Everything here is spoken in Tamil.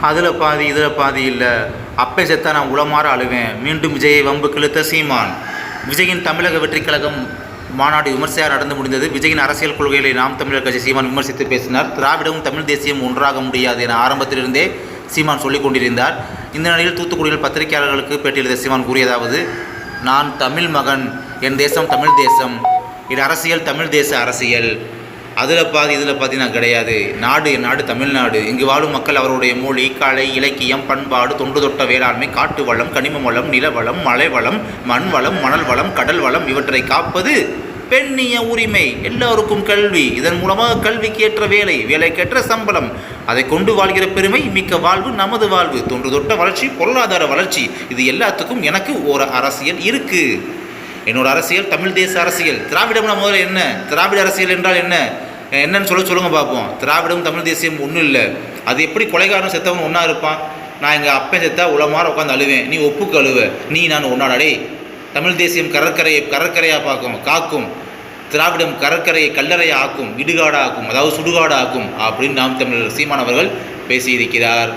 அதில் பாதி இதில் பாதி இல்லை. அப்பே செத்தா நான் உளமாற அழுவேன். மீண்டும் விஜயை வம்பு கிழுத்த சீமான். விஜயின் தமிழக வெற்றிக் கழகம் மாநாடு விமர்சையாக நடந்து முடிந்தது. விஜயின் அரசியல் கொள்கைகளை நாம் தமிழர் கட்சி சீமான் விமர்சித்து பேசினார். திராவிடமும் தமிழ் தேசியம் ஒன்றாக முடியாது என ஆரம்பத்திலிருந்தே சீமான் சொல்லிக் கொண்டிருந்தார். இந்த நிலையில் தூத்துக்குடியில் பத்திரிகையாளர்களுக்கு பேட்டியளித்த சீமான் கூறியதாவது நான் தமிழ் மகன். என் தேசம் தமிழ் தேசம். இது அரசியல் தமிழ் தேச அரசியல். அதில் பாதி இதில் பாதி நான் கிடையாது. நாடு என் நாடு தமிழ்நாடு. இங்கு வாழும் மக்கள் அவருடைய மொழி கலை இலக்கியம் பண்பாடு தொன்று தொட்ட வேளாண்மை காட்டு வளம் கனிம வளம் நிலவளம் மலை வளம் மண் வளம் மணல் வளம் கடல் வளம் இவற்றை காப்பது பெண்ணிய உரிமை. எல்லோருக்கும் கல்வி. இதன் மூலமாக கல்விக்கு ஏற்ற வேலை வேலைக்கேற்ற சம்பளம். அதை கொண்டு வாழ்கிற பெருமை மிக்க வாழ்வு நமது வாழ்வு. தொன்று தொட்ட வளர்ச்சி பொருளாதார வளர்ச்சி. இது எல்லாத்துக்கும் எனக்கு ஒரு அரசியல் இருக்குது என்னோட அரசியல் தமிழ் தேச அரசியல். திராவிடம்னா முதல்ல என்ன? திராவிட அரசியல் என்றால் என்ன? என்னன்னு சொல்ல சொல்லுங்கள் பார்ப்போம் திராவிடம் தமிழ் தேசியம் ஒன்றும் இல்லை. அது எப்படி கொலைகாரன் செத்தவன் ஒன்றா இருப்பான்? நான் எங்கள் அப்பன் செத்தா உளமாற உட்காந்து அழுவேன். நீ ஒப்புக்கு அழுவ. நீ நான் ஒன்றாடே தமிழ் தேசியம் கடற்கரையை கடற்கரையாக பார்க்கும் காக்கும். திராவிடம் கடற்கரையை கல்லறையை ஆக்கும் இடுகாடாக்கும் அதாவது சுடுகாடாக்கும் அப்படின்னு நாம் தமிழர் சீமானவர்கள் பேசியிருக்கிறார்.